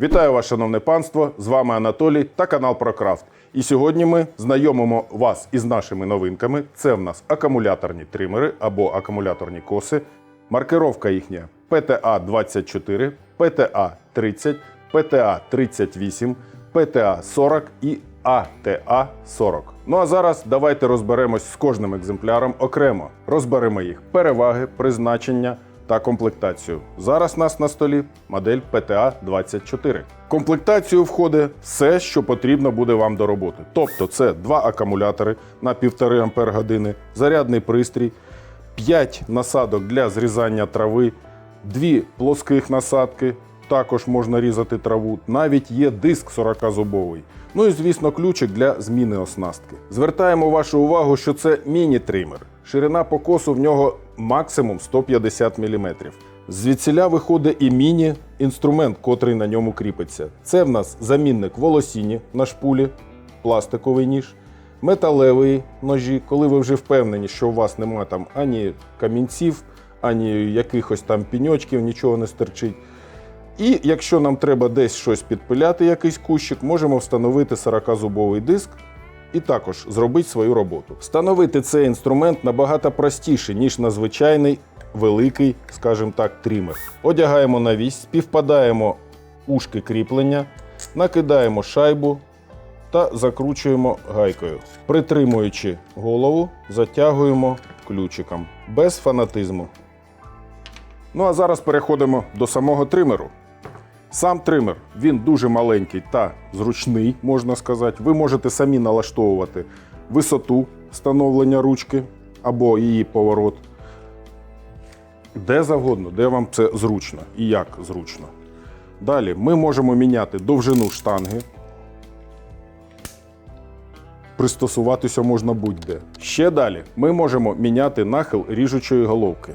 Вітаю вас, шановне панство! З вами Анатолій та канал ProCraft. І сьогодні ми знайомимо вас із нашими новинками. Це в нас акумуляторні тримери або акумуляторні коси. Маркировка їхня PTA 24, PTA 30, PTA 38, PTA 40 і ATA 40. Ну а зараз давайте розберемось з кожним екземпляром окремо. Розберемо їх переваги, призначення та комплектацію. Зараз у нас на столі модель PTA 24. В комплектацію входить все, що потрібно буде вам до роботи. Тобто це два акумулятори на 1,5 Ампер години, зарядний пристрій, 5 насадок для зрізання трави, дві плоских насадки. Також можна різати траву. Навіть є диск 40-зубовий. Ну і звісно, ключик для зміни оснастки. Звертаємо вашу увагу, що це міні-тример. Ширина покосу в нього максимум 150 мм. Звідсіля виходить і міні-інструмент, котрий на ньому кріпиться. Це в нас замінник волосіні на шпулі, пластиковий ніж, металеві ножі, коли ви вже впевнені, що у вас немає там ані камінців, ані якихось там піньочків, нічого не стерчить. І якщо нам треба десь щось підпиляти, якийсь кущик, можемо встановити 40-зубовий диск і також зробити свою роботу. Встановити цей інструмент набагато простіше, ніж на звичайний великий, скажімо так, трімер. Одягаємо на вісь, співпадаємо ушки кріплення, накидаємо шайбу та закручуємо гайкою. Притримуючи голову, затягуємо ключиком без фанатизму. Ну а зараз переходимо до самого тримеру. Сам тример він дуже маленький та зручний, можна сказати. Ви можете самі налаштовувати висоту встановлення ручки або її поворот. Де завгодно, де вам це зручно і як зручно. Далі ми можемо міняти довжину штанги. Пристосуватися можна будь-де. Ще далі ми можемо міняти нахил ріжучої головки.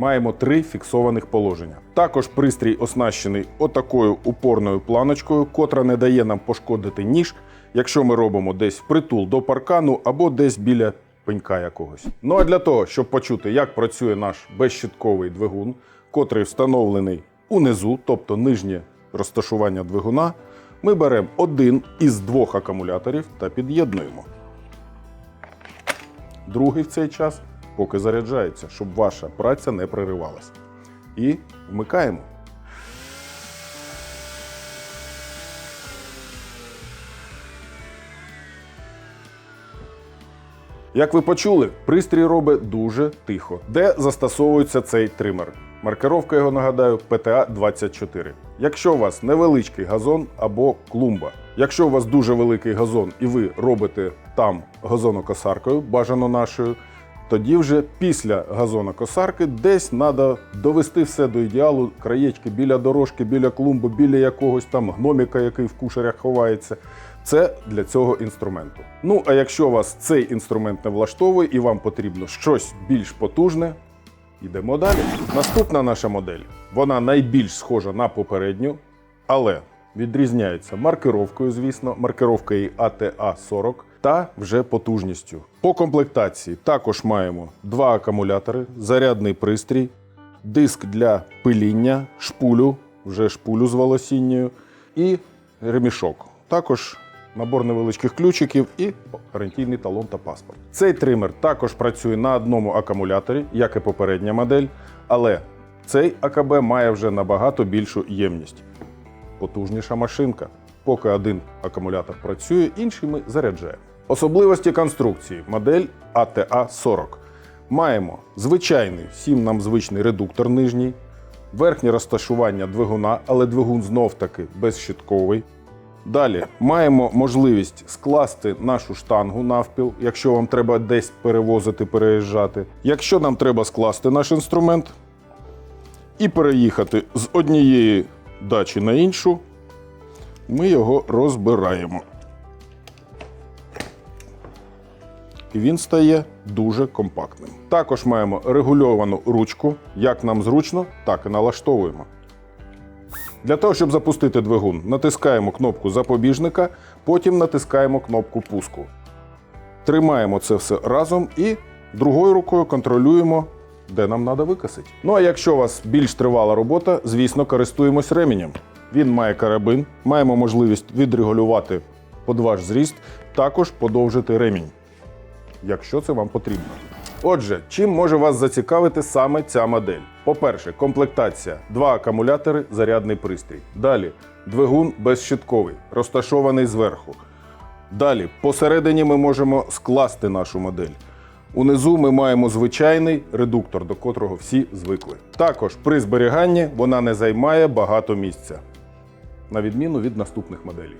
Маємо три фіксованих положення. Також пристрій оснащений отакою упорною планочкою, котра не дає нам пошкодити ніж, якщо ми робимо десь впритул до паркану або десь біля пенька якогось. Ну а для того, щоб почути, як працює наш безщитковий двигун, котрий встановлений унизу, тобто нижнє розташування двигуна, ми беремо один із двох акумуляторів та під'єднуємо. Другий в цей час поки заряджається, щоб ваша праця не переривалася. І вмикаємо. Як ви почули, пристрій робить дуже тихо. Де застосовується цей тример? Маркировка його нагадаю PTA 24. Якщо у вас невеличкий газон або клумба, якщо у вас дуже великий газон і ви робите там газонокосаркою, бажано нашою, тоді вже після газонокосарки десь треба довести все до ідеалу, краєчки біля дорожки, біля клумби, біля якогось там гноміка, який в кушарях ховається. Це для цього інструменту. Ну а якщо вас цей інструмент не влаштовує і вам потрібно щось більш потужне, йдемо далі. Наступна наша модель. Вона найбільш схожа на попередню, але відрізняється маркировкою, звісно, маркировка її ATA 40 та вже потужністю. По комплектації також маємо два акумулятори, зарядний пристрій, диск для пиління, шпулю, вже шпулю з волосіннею і ремішок. Також набор невеличких ключиків і гарантійний талон та паспорт. Цей тример також працює на одному акумуляторі, як і попередня модель, але цей АКБ має вже набагато більшу ємність. Потужніша машинка. Поки один акумулятор працює, інший ми заряджаємо. Особливості конструкції модель ATA 40. Маємо звичайний, всім нам звичний редуктор нижній, верхнє розташування двигуна, але двигун знов-таки безщитковий. Далі маємо можливість скласти нашу штангу навпіл, якщо вам треба десь перевозити, переїжджати. Якщо нам треба скласти наш інструмент і переїхати з однієї дачі на іншу, ми його розбираємо. І він стає дуже компактним. Також маємо регульовану ручку. Як нам зручно, так і налаштовуємо. Для того, щоб запустити двигун, натискаємо кнопку запобіжника, потім натискаємо кнопку пуску. Тримаємо це все разом і другою рукою контролюємо де нам треба викосити. Ну а якщо у вас більш тривала робота, звісно, користуємось ременем. Він має карабин, маємо можливість відрегулювати під ваш зріст, також подовжити ремінь, якщо це вам потрібно. Отже, чим може вас зацікавити саме ця модель? По-перше, комплектація, два акумулятори, зарядний пристрій. Далі двигун безщитковий, розташований зверху. Далі, посередині ми можемо скласти нашу модель. Унизу ми маємо звичайний редуктор, до котрого всі звикли. Також при зберіганні вона не займає багато місця, на відміну від наступних моделей.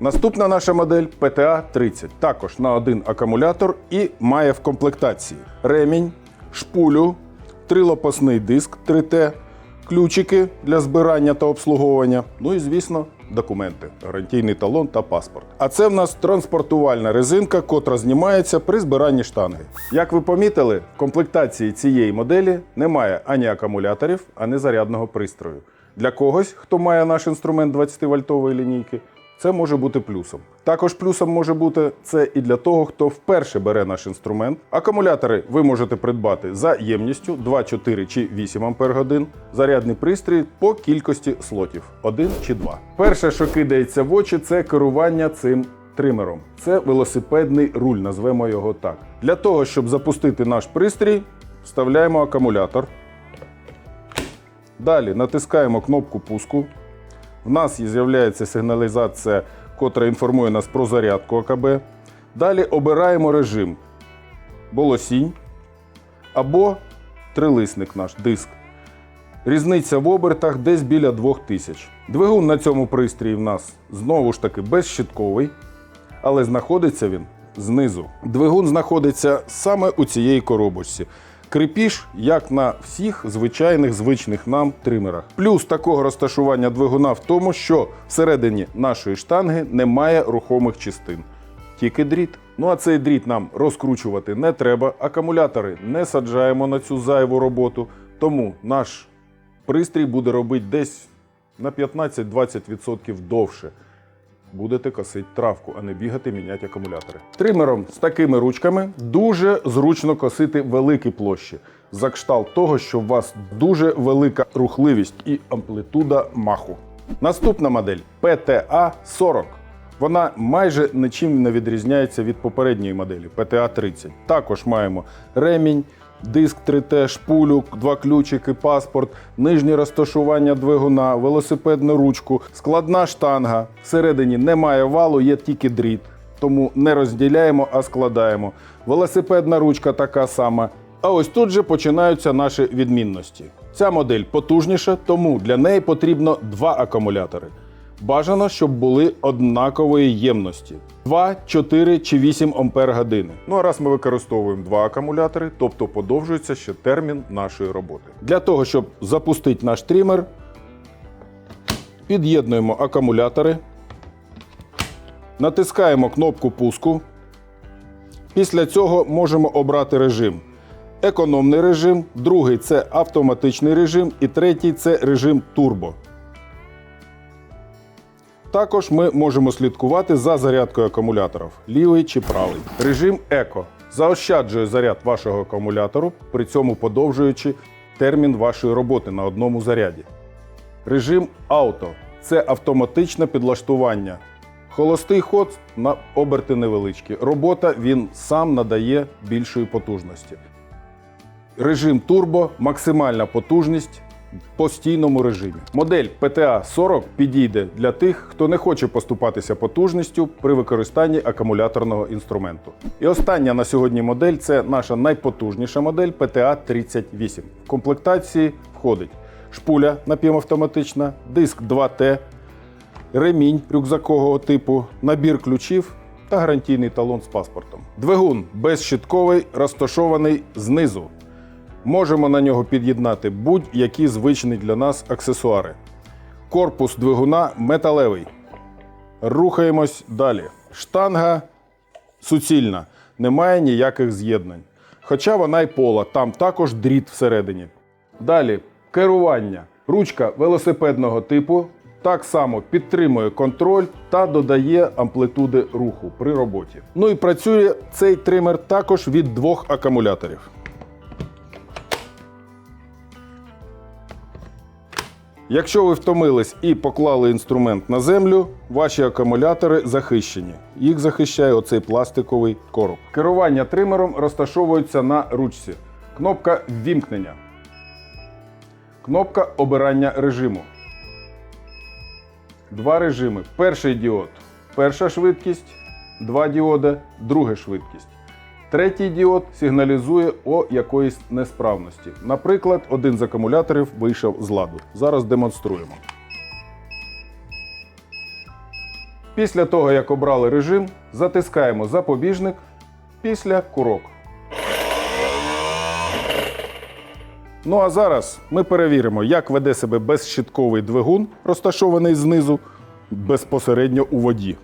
Наступна наша модель PTA 30, також на один акумулятор і має в комплектації ремінь, шпулю, трилопасний диск 3T, ключики для збирання та обслуговування, ну і, звісно, документи, гарантійний талон та паспорт. А це в нас транспортувальна резинка, котра знімається при збиранні штанги. Як ви помітили, в комплектації цієї моделі немає ані акумуляторів, ані зарядного пристрою. Для когось, хто має наш інструмент 20-вольтової лінійки, це може бути плюсом. Також плюсом може бути це і для того, хто вперше бере наш інструмент. Акумулятори ви можете придбати за ємністю 2, 4 чи 8 Ах, зарядний пристрій по кількості слотів 1 чи 2. Перше, що кидається в очі, це керування цим тримером. Це велосипедний руль, назвемо його так. Для того, щоб запустити наш пристрій, вставляємо акумулятор. Далі натискаємо кнопку пуску. В нас з'являється сигналізація, котра інформує нас про зарядку АКБ. Далі обираємо режим болосінь або трилисник наш диск. Різниця в обертах десь біля 2000. Двигун на цьому пристрої в нас знову ж таки безщитковий, але знаходиться він знизу. Двигун знаходиться саме у цієї коробочці. Крепіж, як на всіх звичайних звичних нам тримерах. Плюс такого розташування двигуна в тому, що всередині нашої штанги немає рухомих частин. Тільки дріт. Ну а цей дріт нам розкручувати не треба. Акумулятори не саджаємо на цю зайву роботу. Тому наш пристрій буде робити десь на 15-20% довше. Будете косити травку, а не бігати міняти акумулятори. Тримером з такими ручками дуже зручно косити великі площі. За кшталт того, що у вас дуже велика рухливість і амплитуда маху. Наступна модель PTA 40. Вона майже нічим не відрізняється від попередньої моделі PTA 30. Також маємо ремінь, диск 3T, шпулю, два ключики, паспорт, нижнє розташування двигуна, велосипедну ручку, складна штанга. Всередині немає валу, є тільки дріт. Тому не розділяємо, а складаємо. Велосипедна ручка така сама. А ось тут же починаються наші відмінності. Ця модель потужніша, тому для неї потрібно два акумулятори. Бажано, щоб були однакової ємності 2, 4 чи 8 ампер години. Ну а раз ми використовуємо два акумулятори, тобто подовжується ще термін нашої роботи. Для того, щоб запустити наш трімер, під'єднуємо акумулятори, натискаємо кнопку пуску. Після цього можемо обрати режим. Економний режим, другий це автоматичний режим, і третій це режим турбо. Також ми можемо слідкувати за зарядкою акумуляторів лівий чи правий. Режим еко заощаджує заряд вашого акумулятору, при цьому подовжуючи термін вашої роботи на одному заряді. Режим ауто це автоматичне підлаштування. Холостий ход на оберти невеличкі. Робота він сам надає більшої потужності. Режим турбо максимальна потужність постійному режимі. Модель PTA 40 підійде для тих, хто не хоче поступатися потужністю при використанні акумуляторного інструменту. І остання на сьогодні модель це наша найпотужніша модель PTA 38. В комплектації входить шпуля напівавтоматична, диск 2T, ремінь рюкзакового типу, набір ключів та гарантійний талон з паспортом. Двигун безщитковий, розташований знизу. Можемо на нього під'єднати будь-які звичні для нас аксесуари. Корпус двигуна металевий. Рухаємось далі. Штанга суцільна, немає ніяких з'єднань. Хоча вона й пола, там також дріт всередині. Далі керування. Ручка велосипедного типу так само підтримує контроль та додає амплитуди руху при роботі. Ну і працює цей тример також від двох акумуляторів. Якщо ви втомились і поклали інструмент на землю, ваші акумулятори захищені. Їх захищає оцей пластиковий короб. Керування тримером розташовується на ручці. Кнопка ввімкнення. Кнопка обирання режиму. Два режими. Перший діод перша швидкість, два діоди друга швидкість. Третій діод сигналізує о якоїсь несправності. Наприклад, один з акумуляторів вийшов з ладу. Зараз демонструємо. Після того, як обрали режим, затискаємо запобіжник після курок. Ну а зараз ми перевіримо, як веде себе безщитковий двигун, розташований знизу, безпосередньо у воді.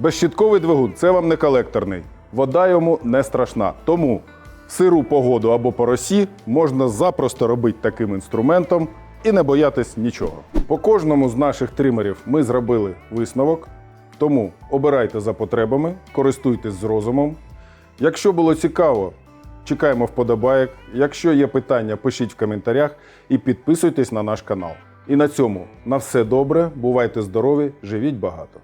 Безщитковий двигун це вам не колекторний. Вода йому не страшна. Тому сиру погоду або по росі можна запросто робити таким інструментом і не боятись нічого. По кожному з наших тримерів ми зробили висновок. Тому обирайте за потребами, користуйтесь з розумом. Якщо було цікаво, чекаємо вподобайок. Якщо є питання, пишіть в коментарях і підписуйтесь на наш канал. І на цьому на все добре, бувайте здорові, живіть багато.